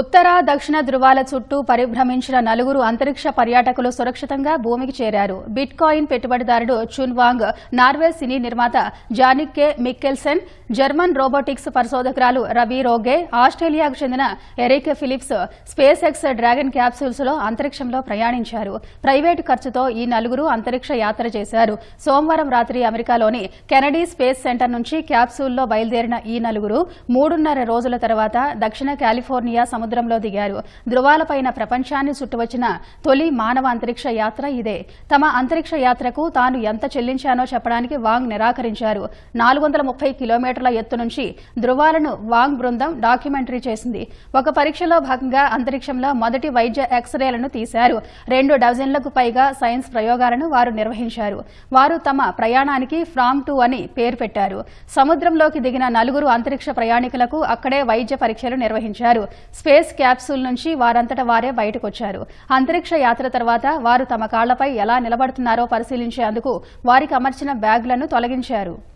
ఉత్తర దక్షిణ ధృవాల చుట్టూ పరిభ్రమించిన నలుగురు అంతరిక్ష పర్యాటకులు సురక్షితంగా భూమికి చేరారు. బిట్ కాయిన్ పెట్టుబడిదారుడు చున్వాంగ్ నార్వే సినీ నిర్మాత Jannicke Mikkelsen German robotics పరిశోధకురాలు రవి రోగే ఆస్ట్రేలియాకు చెందిన Eric Philips SpaceX Dragon క్యాప్సూల్స్లో అంతరిక్షంలో ప్రయాణించారు. ప్రైవేటు ఖర్చుతో ఈ నలుగురు అంతరిక్ష యాత్ర చేశారు. సోమవారం రాత్రి అమెరికాలోని కెనడీ స్పేస్ సెంటర్ నుంచి క్యాప్సూల్లో బయలుదేరిన ఈ నలుగురు మూడున్నర రోజుల తర్వాత దక్షిణ కాలిఫోర్నియా సముద్రంలో దిగారు. ధృవాలపైన ప్రపంచాన్ని చుట్టవచ్చిన తొలి మానవ అంతరిక్ష యాత్ర ఇదే. తమ అంతరిక్ష యాత్రకు తాను ఎంత చెల్లించానో చెప్పడానికి వాంగ్ నిరాకరించారు. నాలుగు వందల ముప్పై కిలోమీటర్ల ఎత్తు నుంచి ధృవాలను వాంగ్ బృందం డాక్యుమెంటరీ చేసింది. ఒక పరీక్షలో భాగంగా అంతరిక్షంలో మొదటి వైద్య ఎక్స్రేలను తీశారు. రెండు డజన్లకు పైగా సైన్స్ ప్రయోగాలను వారు నిర్వహించారు. వారు తమ ప్రయాణానికి ఫ్రామ్ టూ అని పేరు పెట్టారు. సముద్రంలోకి దిగిన నలుగురు అంతరిక్ష ప్రయాణికులకు అక్కడే వైద్య పరీక్షలు నిర్వహించారు. స్పేస్ క్యాప్సూల్ నుంచి వారంతట వారే బయటకొచ్చారు. అంతరిక్ష యాత్ర తర్వాత వారు తమ కాళ్ళపై ఎలా నిలబడుతున్నారో పరిశీలించేందుకు వారికి అమర్చిన బ్యాగులను తొలగించారు.